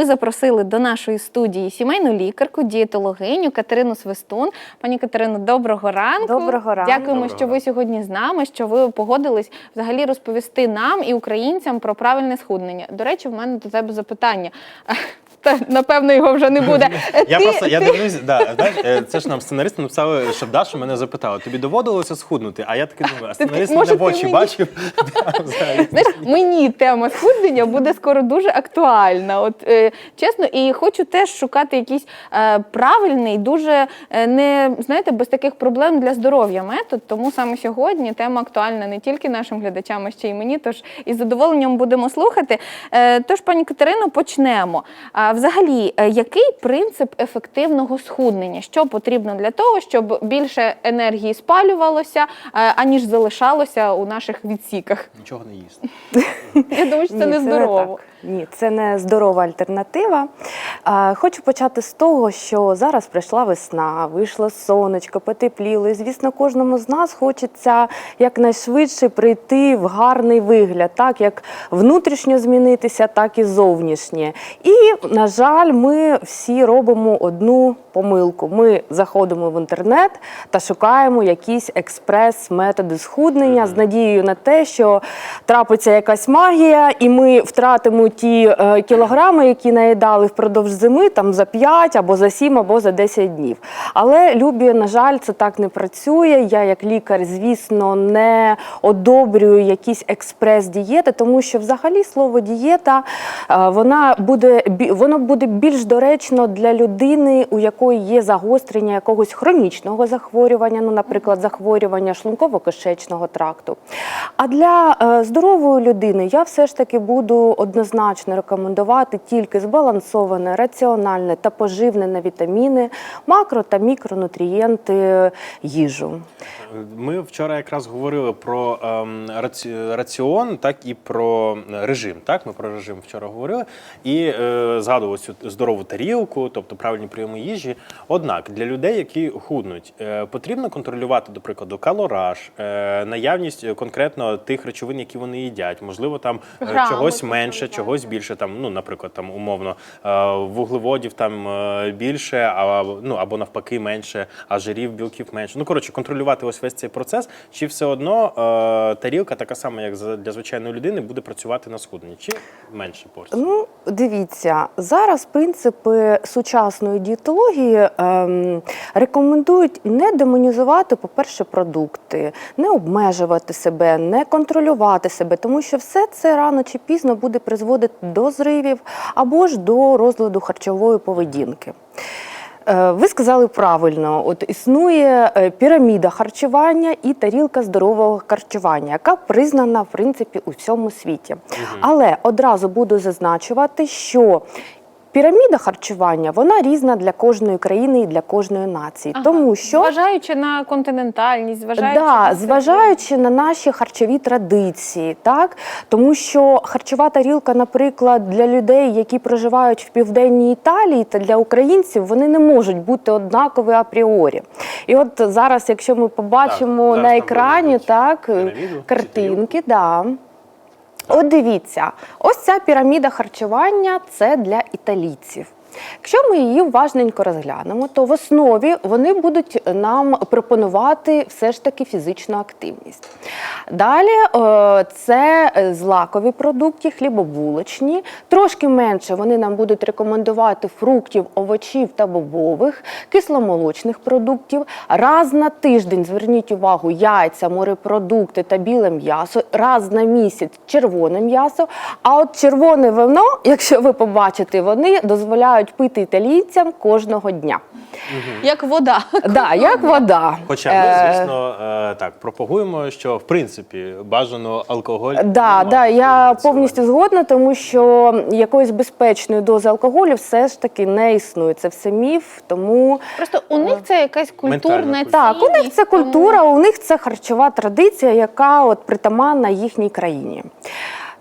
ми запросили до нашої студії сімейну лікарку, дієтологиню Катерину Свистун. Пані Катерино, доброго ранку. Доброго ранку. Дякуємо, Доброго що ви сьогодні з нами, що ви погодились взагалі розповісти нам і українцям про правильне схуднення. До речі, в мене до тебе запитання. Та напевно його вже не буде. Я Ти- просто я ти- дивлюсь, да, знаєш, е, це ж нам сценаристи написали, щоб Даша мене запитала. Тобі доводилося схуднути? А я таки думаю, а сценарист мене в очі мені? бачив. Знаєш, мені тема схуднення буде скоро дуже актуальна. От е, чесно, і хочу теж шукати якийсь е, правильний, дуже е, не знаєте, без таких проблем для здоров'я метод. Тому саме сьогодні тема актуальна не тільки нашим глядачам, а ще й мені. Тож із задоволенням будемо слухати. Е, тож, пані Катерино, почнемо. Взагалі, е, який принцип ефективного схуднення? Що потрібно для того, щоб більше енергії спалювалося, е, аніж залишалося у наших відсіках? Нічого не їсти. Я думаю, що це не здорово. Ні, це не здорова альтернатива. А, хочу почати з того, що зараз прийшла весна, вийшло сонечко, потепліло. І, звісно, кожному з нас хочеться якнайшвидше прийти в гарний вигляд, так як внутрішньо змінитися, так і зовнішнє. І, на жаль, ми всі робимо одну помилку. Ми заходимо в інтернет та шукаємо якісь експрес-методи схуднення з надією на те, що трапиться якась магія, і ми втратимо ті е, кілограми, які наїдали впродовж зими, там за 5 або за 7, або за 10 днів. Але любі, на жаль, це так не працює. Я, як лікар, звісно, не одобрюю якісь експрес-дієти, тому що взагалі слово дієта е, вона буде воно буде більш доречно для людини, у якої є загострення якогось хронічного захворювання, ну, наприклад, захворювання шлунково-кишечного тракту. А для е, здорової людини я все ж таки буду однозначно рекомендувати тільки збалансоване, раціональне та поживне на вітаміни, макро та мікронутрієнти їжу. Ми вчора якраз говорили про ем, раці- раціон, так і про режим. Так, ми про режим вчора говорили і е, згадували цю здорову тарілку, тобто правильні прийоми їжі. Однак для людей, які худнуть, е, потрібно контролювати, до прикладу, калораж, е, наявність е, конкретно тих речовин, які вони їдять. Можливо, там Грами чогось менше, чогось більше. Там, ну, наприклад, там умовно вуглеводів там більше, а ну або навпаки менше, а жирів, білків менше. Ну коротше, контролювати ось весь цей процес. Чи все одно тарілка, така сама, як для звичайної людини, буде працювати на схудненні, чи менше порцій? Ну, дивіться, зараз принципи сучасної дієтології ем, рекомендують не демонізувати, по-перше, продукти, не обмежувати себе, не контролювати себе, тому що все це рано чи пізно буде призводити до зривів або ж до розладу харчової поведінки. Е, Ви сказали правильно, от існує е, піраміда харчування і тарілка здорового харчування, яка признана в принципі у всьому світі. Але одразу буду зазначувати, що піраміда харчування вона різна для кожної країни і для кожної нації, Ага. тому що Зважаючи на континентальність, зважаючи Да, на зважаючи на наші харчові традиції, так тому що харчова тарілка, наприклад, для людей, які проживають в південній Італії, та для українців вони не можуть бути однакові апріорі. І от зараз, якщо ми побачимо зараз на екрані, так піраміду картинки, да. От дивіться, ось ця піраміда харчування це для італійців. Якщо ми її уважненько розглянемо, то в основі вони будуть нам пропонувати все ж таки фізичну активність. Далі е, це злакові продукти, хлібобулочні. Трошки менше вони нам будуть рекомендувати фруктів, овочів та бобових, кисломолочних продуктів. Раз на тиждень зверніть увагу яйця, морепродукти та біле м'ясо. Раз на місяць червоне м'ясо. А от червоне вино, якщо ви побачите, вони дозволяють пити італійцям кожного дня. як вода. Да, як вода. Хоча ми, Е, звісно, е, так пропагуємо, що в принципі бажано алкоголь. Да, да, я повністю згодна, тому що якоїсь безпечної дози алкоголю все ж таки не існує. Це все міф, тому Просто у них це якась культурна Ментальна так, у них це культура, у них це харчова традиція, яка от притаманна їхній країні.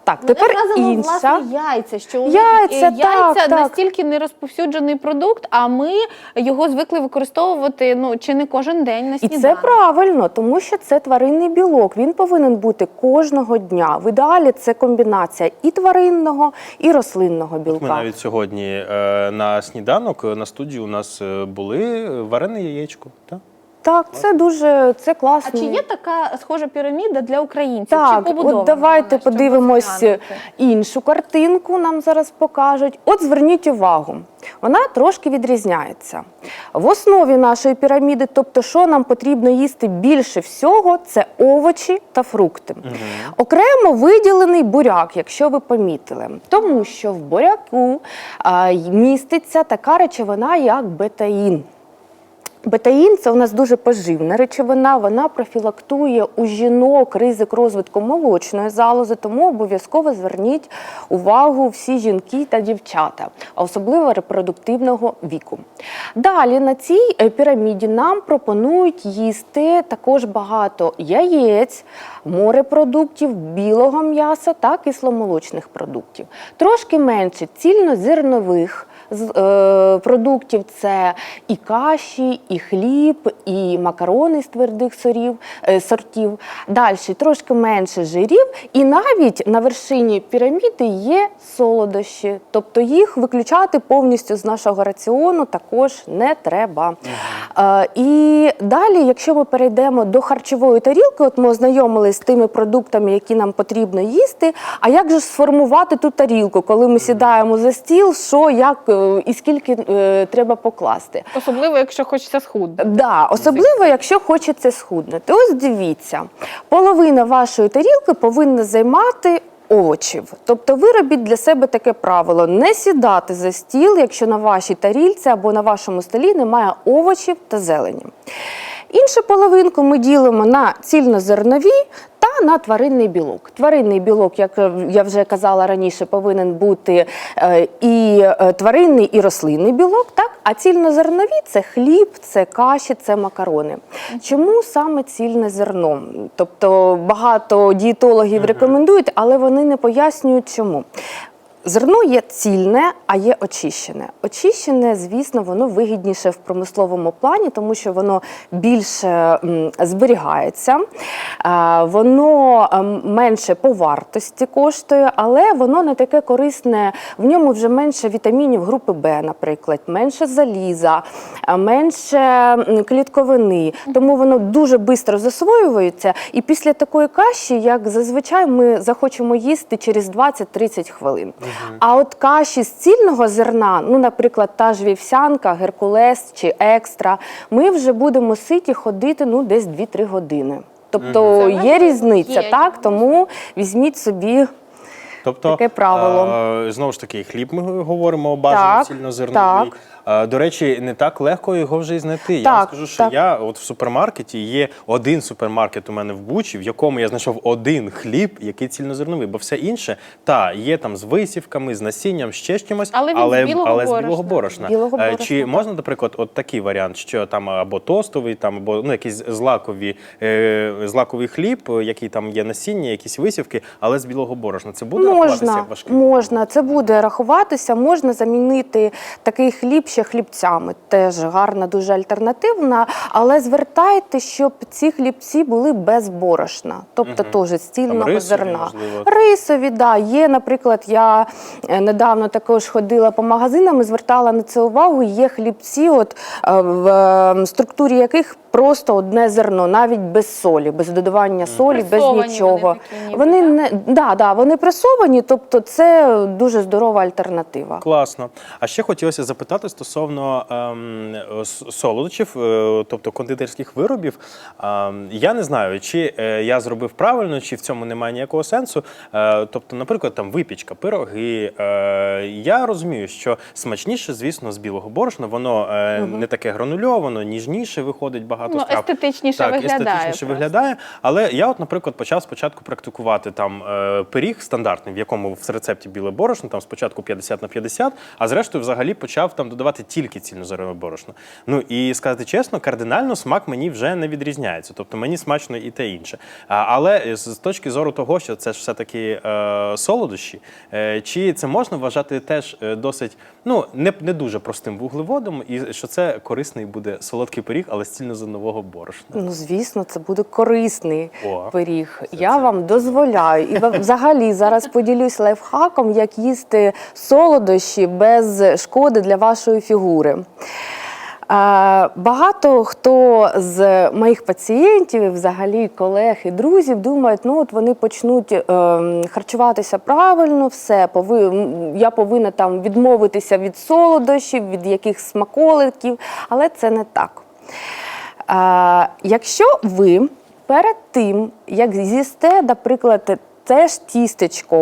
Так, Вони тепер вразили, інша. власне яйця, що Яйця, яйця так, так. настільки не розповсюджений продукт, а ми його звикли використовувати ну чи не кожен день на І це правильно, тому що це тваринний білок. Він повинен бути кожного дня. В ідеалі це комбінація і тваринного, і рослинного Ми навіть сьогодні е, на сніданок е, на студії у нас е, були варене яєчко. Так? Так, це дуже це класно. А чи є така схожа піраміда для українців? Так, чи от давайте вона, подивимось іншу картинку. Нам зараз покажуть. От зверніть увагу, вона трошки відрізняється. В основі нашої піраміди, тобто, що нам потрібно їсти більше всього, це овочі та фрукти. Окремо виділений буряк, якщо ви помітили, тому що в буряку а, міститься така речовина, як бетаїн. Бетаїн це у нас дуже поживна речовина. Вона профілактує у жінок ризик розвитку молочної залози, тому обов'язково зверніть увагу всі жінки та дівчата, а особливо репродуктивного віку. Далі на цій е, піраміді нам пропонують їсти також багато яєць, морепродуктів, білого м'яса та кисломолочних продуктів. Трошки менше цільнозернових продуктів це і каші, і хліб, і макарони з твердих сорів, е, сортів. Далі трошки менше жирів, і навіть на вершині піраміди є солодощі, тобто їх виключати повністю з нашого раціону також не треба. Е, і далі, якщо ми перейдемо до харчової тарілки, от ми ознайомились з тими продуктами, які нам потрібно їсти. А як же сформувати ту тарілку, коли ми сідаємо за стіл, що, як е, і скільки е, треба покласти? Особливо, якщо хочеться схуднути. Да, особливо, якщо хочеться схуднути. Ось дивіться, половина вашої тарілки повинна займати овочів. Тобто ви робіть для себе таке правило: не сідати за стіл, якщо на вашій тарілці або на вашому столі немає овочів та зелені. Іншу половинку ми ділимо на цільнозернові та на тваринний білок. Тваринний білок, як я вже казала раніше, повинен бути е, і е, тваринний, і рослинний білок, так? а цільнозернові це хліб, це каші, це макарони. Чому саме цільне зерно? Тобто багато дієтологів рекомендують, але вони не пояснюють, чому. Зерно є цільне, а є очищене. Очищене, звісно, воно вигідніше в промисловому плані, тому що воно більше зберігається, е, воно ем, менше по вартості коштує, але воно не таке корисне. В ньому вже менше вітамінів групи Б, наприклад, менше заліза, е, менше клітковини. Тому воно дуже швидко засвоюється. І після такої каші, як зазвичай, ми захочемо їсти через 20-30 хвилин. А от каші з цільного зерна, ну, наприклад, та ж вівсянка, геркулес чи екстра, ми вже будемо ситі ходити ну, десь 2-3 години. Тобто є різниця, є. так? Тому візьміть собі. Тобто, Таке правило. е, знову ж таки, хліб ми говоримо бажано Так, цільнозерновий. так. Е, До речі, не так легко його вже і знайти. Я вам скажу, що так. я от в супермаркеті є один супермаркет у мене в Бучі, в якому я знайшов один хліб, який цільнозерновий, бо все інше та є там з висівками, з насінням, ще з чимось, Але він з білого але з борошна. білого борошна. Білого Е, борошна, Чи так. можна, наприклад, от такий варіант, що там або тостовий, там або ну якийсь злакові, е, злаковий хліб, який там є насіння, якісь висівки, але з білого борошна. Це буде рахуватися Можна, як важкий? можна, це буде рахуватися. Можна замінити такий хліб ще хлібцями. Теж гарна, дуже альтернативна. Але звертайте, щоб ці хлібці були без борошна, тобто теж з цільного рисові, зерна. можливо. Рисові, да. Є, наприклад, я е, недавно також ходила по магазинам і звертала на це увагу. Є хлібці, от е, в е, структурі яких просто одне зерно, навіть без солі, без додавання солі, без Пресовані вони нічого. такі ніби, Вони не да, да, вони пресовані, тобто це дуже здорова альтернатива. Класно. А ще хотілося запитати стосовно ем, с- солодощів, е, тобто кондитерських виробів. Ем, я не знаю, чи е, я зробив правильно, чи в цьому немає ніякого сенсу. Е, тобто, наприклад, там випічка, пироги. Е, я розумію, що смачніше, звісно, з білого борошна, воно е, не таке гранульовано, ніжніше виходить багато Ну, страв. естетичніше так, виглядає естетичніше просто. виглядає. Але я, от, наприклад, почав спочатку практикувати там е, пиріг стандартний, в якому в рецепті біле борошно, там спочатку 50 на 50, а зрештою взагалі почав там додавати тільки цільнозернове борошно. Ну і сказати чесно, кардинально смак мені вже не відрізняється. Тобто мені смачно і те інше. Але з з точки зору того, що це ж все-таки е, солодощі, е, чи це можна вважати теж е, досить ну не, не дуже простим вуглеводом, і що це корисний буде солодкий пиріг, але з цільнозернового борошна. Ну, звісно, це буде корисний О, пиріг. Я вам дозволяю. І взагалі зараз поділюсь лайфхаком, як їсти солодощі без шкоди для вашої фігури. Е, Багато хто з моїх пацієнтів, взагалі колег і друзів, думають, ну от вони почнуть е, харчуватися правильно, все пови, я повинна там відмовитися від солодощів, від яких смаколиків, але це не так. Е, якщо ви перед тим, як з'їсте, наприклад, теж тістечко,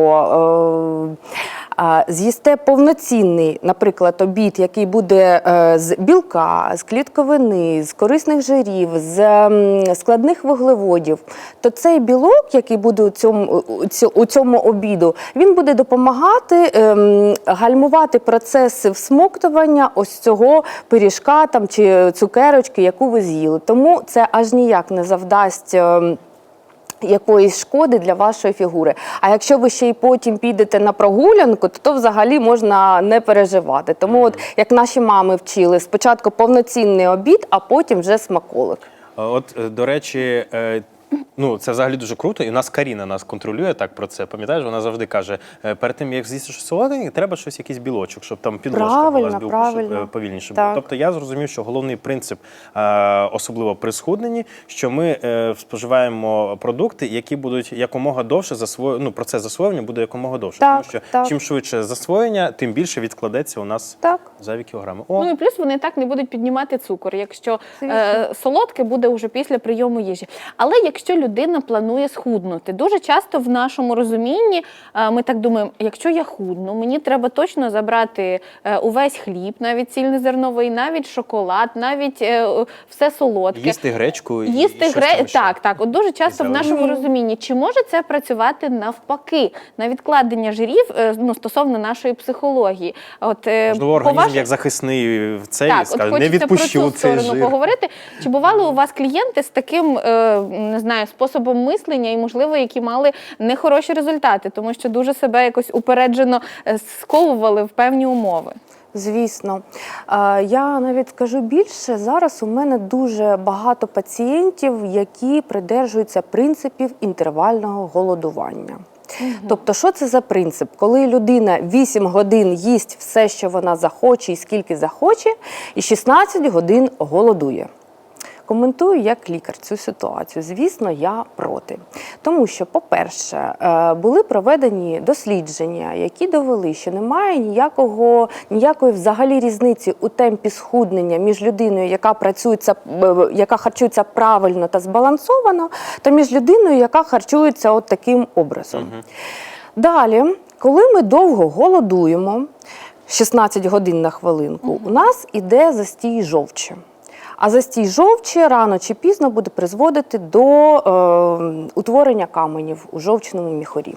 е, з'їсте повноцінний, наприклад, обід, який буде е, з білка, з клітковини, з корисних жирів, з ем, складних вуглеводів, то цей білок, який буде у цьому, у цьому обіду, він буде допомагати ем, гальмувати процеси всмоктування ось цього пиріжка там, чи цукерочки, яку ви з'їли. Тому це аж ніяк не завдасть. Якоїсь шкоди для вашої фігури. А якщо ви ще й потім підете на прогулянку, то, то взагалі можна не переживати. Тому, от як наші мами вчили, спочатку повноцінний обід, а потім вже смаколик. Е, От, е, до речі, е, ну це взагалі дуже круто, і у нас Каріна нас контролює так про це. Пам'ятаєш, вона завжди каже: е, перед тим як з'їсти щось солоденьке, треба щось якийсь білочок, щоб там підложка була з Правильно, щоб е, повільніше було. Тобто я зрозумів, що головний принцип, е, особливо при схудненні, що ми споживаємо продукти, які будуть якомога довше засвою... ну, процес засвоєння буде якомога довше. Так, Тому що так. чим швидше засвоєння, тим більше відкладеться у нас Так. зайві кілограми. О, Ну і плюс вони так не будуть піднімати цукор, якщо е, солодке буде вже після прийому їжі. Але якщо людина планує схуднути, дуже часто в нашому розумінні е, ми так думаємо, якщо я худну, мені треба точно забрати е, увесь хліб, навіть цільнозерновий, навіть шоколад, навіть е, все солодке. їсти гречку і Їсти щось гре... там ще. так, так. От дуже часто в нашому розумінні, чи може це працювати навпаки на відкладення жирів ну, стосовно нашої психології? От Можливо, організм вашій- як захисний в цей так, скаже, от не відпущу про цю цей сторону жир. поговорити. Чи бували у вас клієнти з таким не знаю способом мислення, і можливо, які мали нехороші результати, тому що дуже себе якось упереджено е, сковували в певні умови? Звісно, я навіть скажу більше. Зараз у мене дуже багато пацієнтів, які придержуються принципів інтервального голодування. Тобто, що це за принцип? Коли людина 8 годин їсть все, що вона захоче і скільки захоче, і 16 годин голодує. Коментую як лікар цю ситуацію. Звісно, я проти. Тому що, по-перше, е, були проведені дослідження, які довели, що немає ніякого, ніякої взагалі різниці у темпі схуднення між людиною, яка працюється, е, яка харчується правильно та збалансовано, та між людиною, яка харчується от таким образом. Далі, коли ми довго голодуємо, 16 годин на хвилинку, у нас іде застій жовчі. А застій жовчі рано чи пізно буде призводити до е, утворення каменів у жовчному міхорі.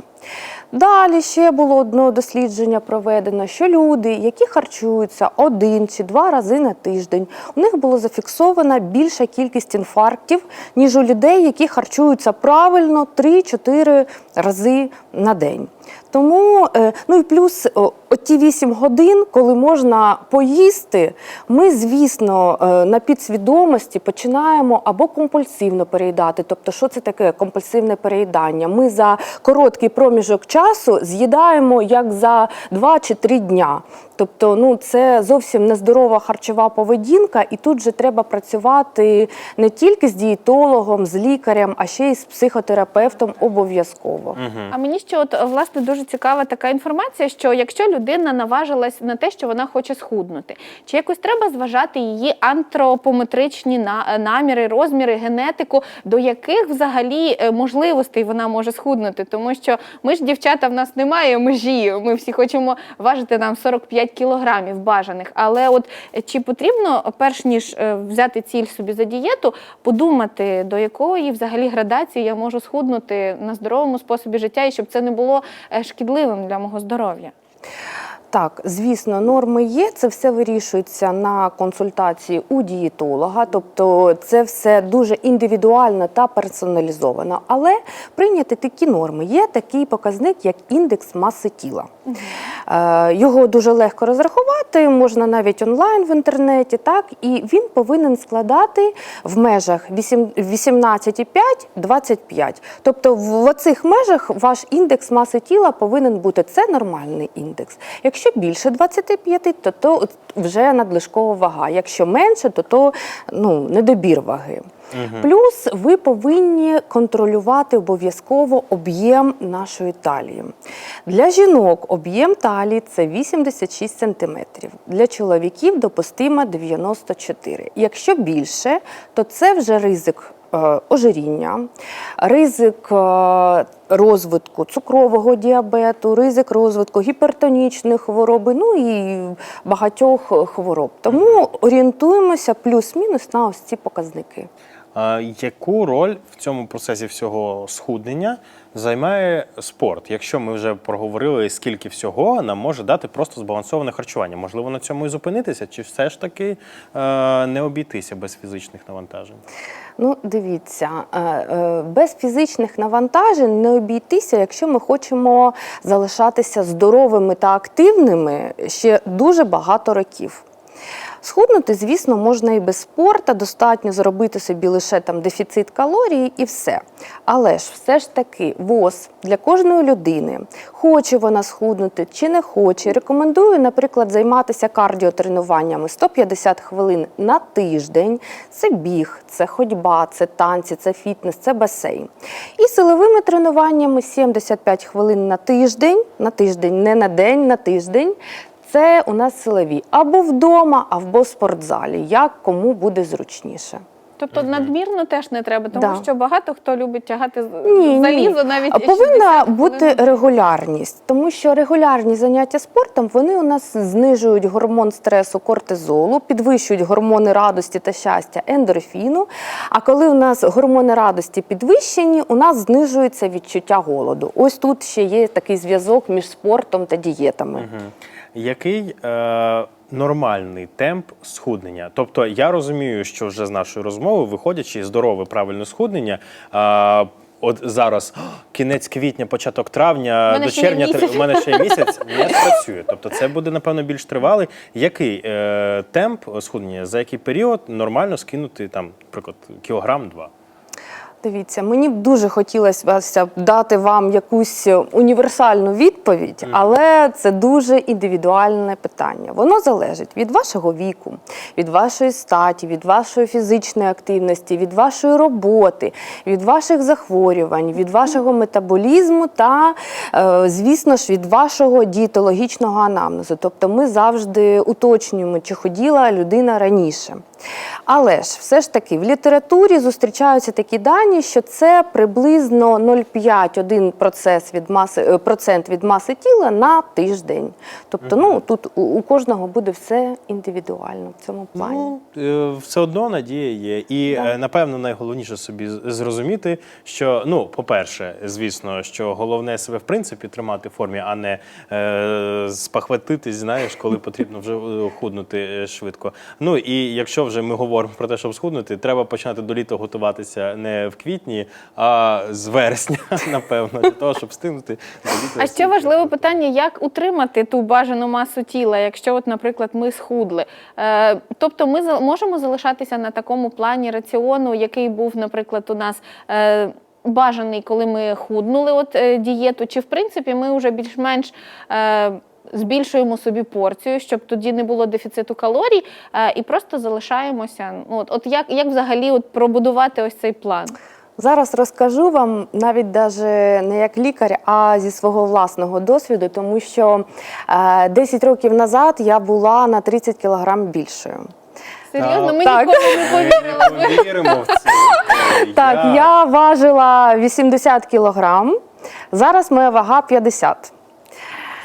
Далі ще було одне дослідження проведено, що люди, які харчуються один чи два рази на тиждень, у них було зафіксована більша кількість інфарктів, ніж у людей, які харчуються правильно 3-4 рази на день. Тому, е, ну і плюс оті 8 годин, коли можна поїсти, ми, звісно, е, на підсвідомості починаємо або компульсивно переїдати. Тобто, що це таке компульсивне переїдання? Ми за короткий проміжок часу з'їдаємо як за 2 чи 3 дня. Тобто, ну це зовсім нездорова харчова поведінка, і тут же треба працювати не тільки з дієтологом, з лікарем, а ще й з психотерапевтом обов'язково. А мені ще от власне дуже цікава така інформація, що якщо людина наважилась на те, що вона хоче схуднути, чи якось треба зважати її антропометричні наміри, розміри, генетику, до яких взагалі е, можливостей вона може схуднути? Тому що ми ж дівчата, в нас немає межі. Ми всі хочемо важити нам 45 кілограмів бажаних. Але от е, чи потрібно, перш ніж е, взяти ціль собі за дієту, подумати, до якої взагалі градації я можу схуднути на здоровому способі життя, і щоб це не було е, шкідливим для мого здоров'я? Так, звісно, норми є. Це все вирішується на консультації у дієтолога, тобто це все дуже індивідуально та персоналізовано. Але прийняти такі норми. Є такий показник, як індекс маси тіла. Е, Його дуже легко розрахувати, можна навіть онлайн в інтернеті, так і він повинен складати в межах 18,5-25. Тобто в оцих межах ваш індекс маси тіла повинен бути це нормальний індекс. Якщо більше 25, то то вже надлишкова вага. Якщо менше, то то ну, недобір ваги. Плюс ви повинні контролювати обов'язково об'єм нашої талії. Для жінок об'єм талії це 86 см, для чоловіків допустимо 94 Якщо більше, то це вже ризик ожиріння, ризик е, розвитку цукрового діабету, ризик розвитку гіпертонічних хвороби, ну і багатьох хвороб. Тому орієнтуємося плюс-мінус на ось ці показники. Яку роль в цьому процесі всього схуднення займає спорт? Якщо ми вже проговорили, скільки всього нам може дати просто збалансоване харчування, можливо, на цьому і зупинитися, чи все ж таки е, не обійтися без фізичних навантажень? Ну, дивіться, е, е, без фізичних навантажень не обійтися, якщо ми хочемо залишатися здоровими та активними ще дуже багато років. Схуднути, звісно, можна і без спорту, достатньо зробити собі лише там дефіцит калорій і все. Але ж все ж таки ВОЗ для кожної людини, хоче вона схуднути чи не хоче. Рекомендую, наприклад, займатися кардіотренуваннями 150 хвилин на тиждень. Це біг, це ходьба, це танці, це фітнес, це басейн. І силовими тренуваннями 75 хвилин на тиждень, на тиждень, не на день, на тиждень. Це у нас силові або вдома, або в спортзалі, як кому буде зручніше. Тобто надмірно теж не треба, тому Да. що багато хто любить тягати Ні, залізо ні. навіть повинна 60 бути регулярність, тому що регулярні заняття спортом вони у нас знижують гормон стресу кортизолу, підвищують гормони радості та щастя ендорфіну. А коли у нас гормони радості підвищені, у нас знижується відчуття голоду. Ось тут ще є такий зв'язок між спортом та дієтами. Який е, нормальний темп схуднення? Тобто я розумію, що вже з нашої розмови, виходячи здорове правильне схуднення. Е, От зараз кінець квітня, початок травня, мене до червня у мене ще місяць не спрацює. Тобто це буде напевно більш тривалий. Який е, темп схуднення, за який період нормально скинути там, наприклад, кілограм-два? Дивіться, мені б дуже хотілося б дати вам якусь універсальну відповідь, але це дуже індивідуальне питання. Воно залежить від вашого віку, від вашої статі, від вашої фізичної активності, від вашої роботи, від ваших захворювань, від вашого метаболізму та, е, звісно ж, від вашого дієтологічного анамнезу. Тобто ми завжди уточнюємо, чи ходіла людина раніше. Але ж все ж таки в літературі зустрічаються такі дані, що це приблизно 0,5-1 процес від маси, е, процент від маси тіла на тиждень. Тобто, ну тут у, у кожного буде все індивідуально в цьому плані. Ну, все одно надія є. І Да. е, напевно найголовніше собі зрозуміти, що ну, по-перше, звісно, що головне себе в принципі тримати в формі, а не е, спахватитись, знаєш, коли потрібно вже худнути швидко. Ну і якщо вже ми говоримо про те, щоб схуднути, треба починати до літа готуватися не в квітні, а з вересня, напевно, для того, щоб до літа. А ще важливе питання, як утримати ту бажану масу тіла, якщо, от, наприклад, ми схудли. Е, тобто ми можемо залишатися на такому плані раціону, який був, наприклад, у нас. Е, Бажаний, коли ми худнули от е, дієту, чи в принципі ми вже більш-менш е, збільшуємо собі порцію, щоб тоді не було дефіциту калорій, е, і просто залишаємося. Ну, от, от як, як взагалі от пробудувати ось цей план? Зараз розкажу вам навіть даже не як лікар, а зі свого власного досвіду, тому що е, 10 років назад я була на 30 кілограм більшою. Серйозно, ми Так. ніколи не повірили. Повіримо. Так, я важила 80 кілограм. Зараз моя вага 50.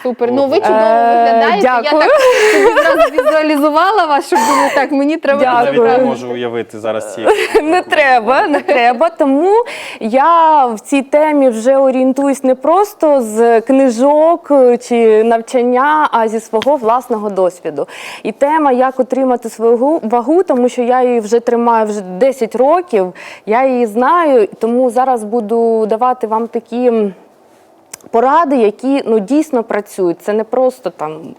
Супер. Ну ви чудово Е, виглядаєте. Я так собі зразу візуалізувала вас, щоб було так. Мені треба Я навіть не можу уявити зараз ці. Не треба, не треба. Тому я в цій темі вже орієнтуюсь не просто з книжок чи навчання, а зі свого власного досвіду. І тема, як отримати свою вагу, тому що я її вже тримаю вже 10 років, я її знаю, тому зараз буду давати вам такі. Поради, які ну дійсно працюють. Це не просто там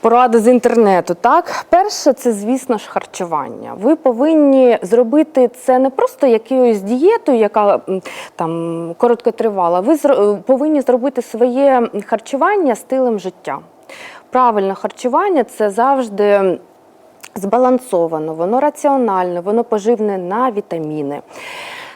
Поради з інтернету, так перше, це звісно ж харчування. Ви повинні зробити це не просто якоюсь дієтою, яка там короткотривала. Ви повинні зробити своє харчування стилем життя. Правильне харчування це завжди збалансовано, воно раціонально, воно поживне на вітаміни.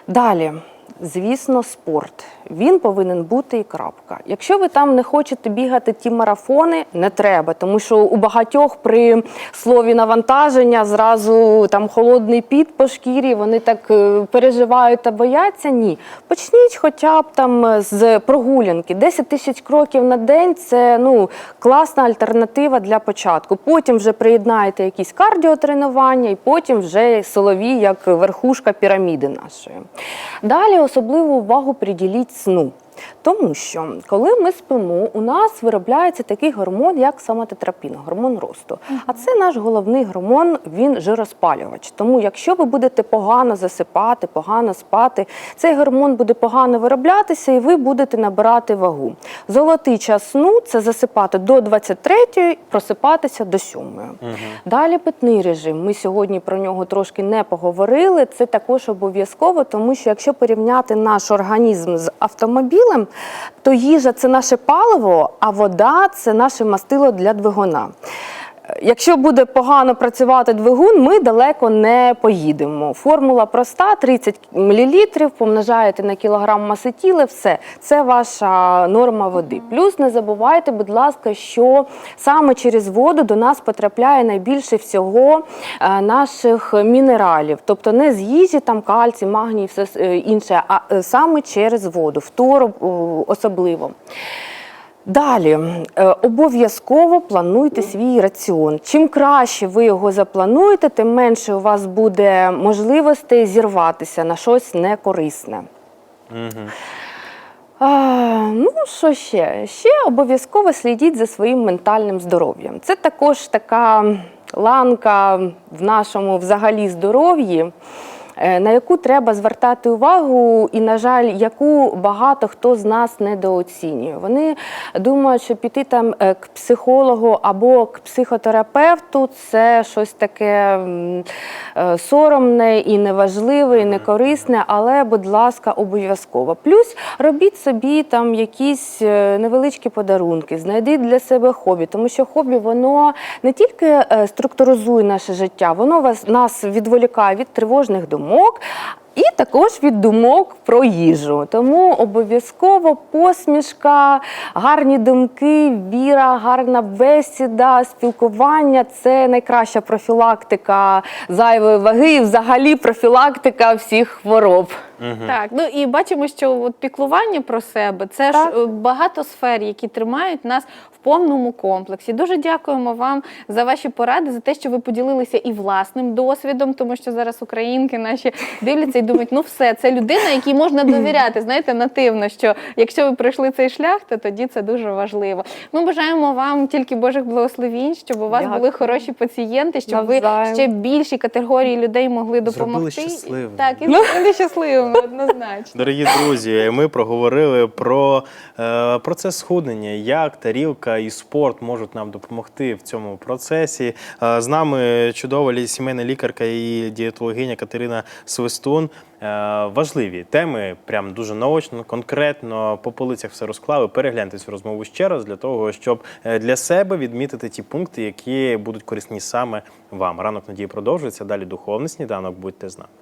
Далі. Звісно, спорт. Він повинен бути і крапка. Якщо ви там не хочете бігати ті марафони, не треба, тому що у багатьох при слові навантаження зразу там холодний піт по шкірі, вони так е, переживають та бояться. Ні. Почніть хоча б там з прогулянки. 10 тисяч кроків на день це ну, класна альтернатива для початку. Потім вже приєднаєте якісь кардіотренування, і потім вже силові, як верхушка піраміди нашої. Далі особливу увагу приділіть сну. Тому що коли ми спимо, у нас виробляється такий гормон, як самотетрапін, гормон росту. А це наш головний гормон, він жироспалювач. Тому, якщо ви будете погано засипати, погано спати, цей гормон буде погано вироблятися, і ви будете набирати вагу. Золотий час сну це засипати до 23-ї, просипатися до 7-ї. Далі питний режим. Ми сьогодні про нього трошки не поговорили. Це також обов'язково, тому що якщо порівняти наш організм з автомобілем, то їжа це наше паливо, а вода це наше мастило для двигуна. Якщо буде погано працювати двигун, ми далеко не поїдемо. Формула проста: 30 мл помножаєте на кілограм маси тіла, все це ваша норма води. Плюс не забувайте, будь ласка, що саме через воду до нас потрапляє найбільше всього е, наших мінералів, тобто не з їжі, там кальцій, магній, все е, інше, а е, саме через воду, фтору особливо. Далі е, обов'язково плануйте свій раціон. Чим краще ви його заплануєте, тим менше у вас буде можливостей зірватися на щось некорисне. А, ну, що ще? Ще обов'язково слідіть за своїм ментальним здоров'ям. Це також така ланка в нашому взагалі здоров'ї, на яку треба звертати увагу, і, на жаль, яку багато хто з нас недооцінює. Вони думають, що піти там е, к психологу або к психотерапевту це щось таке е, соромне і неважливе, і некорисне, але, будь ласка, обов'язково. Плюс робіть собі там якісь е, невеличкі подарунки, знайдіть для себе хобі, тому що хобі воно не тільки е, структуризує наше життя, воно вас нас відволікає від тривожних думок. І також від думок про їжу. Тому обов'язково посмішка, гарні думки, віра, гарна бесіда, спілкування це найкраща профілактика зайвої ваги і взагалі профілактика всіх хвороб. Так, ну і бачимо, що от піклування про себе це Так. ж багато сфер, які тримають нас повному комплексі. Дуже дякуємо вам за ваші поради, за те, що ви поділилися і власним досвідом, тому що зараз українки наші дивляться і думають, ну все, це людина, якій можна довіряти. Знаєте, нативно, що якщо ви пройшли цей шлях, то тоді це дуже важливо. Ми бажаємо вам тільки Божих благословінь, щоб у вас Дякую. були хороші пацієнти, щоб ви ще більші категорії людей могли допомогти. щасливими. Так, і зробили щасливими, однозначно. Дорогі друзі, ми проговорили про е, процес схуднення, як тарілка і спорт можуть нам допомогти в цьому процесі. Е, з нами чудова сімейна лікарка і дієтологиня Катерина Свистун. Е, важливі теми, прям дуже наочно, конкретно по полицях все розклали. Перегляньте цю розмову ще раз для того, щоб е, для себе відмітити ті пункти, які будуть корисні саме вам. Ранок надії продовжується. Далі духовний сніданок. Будьте з нами.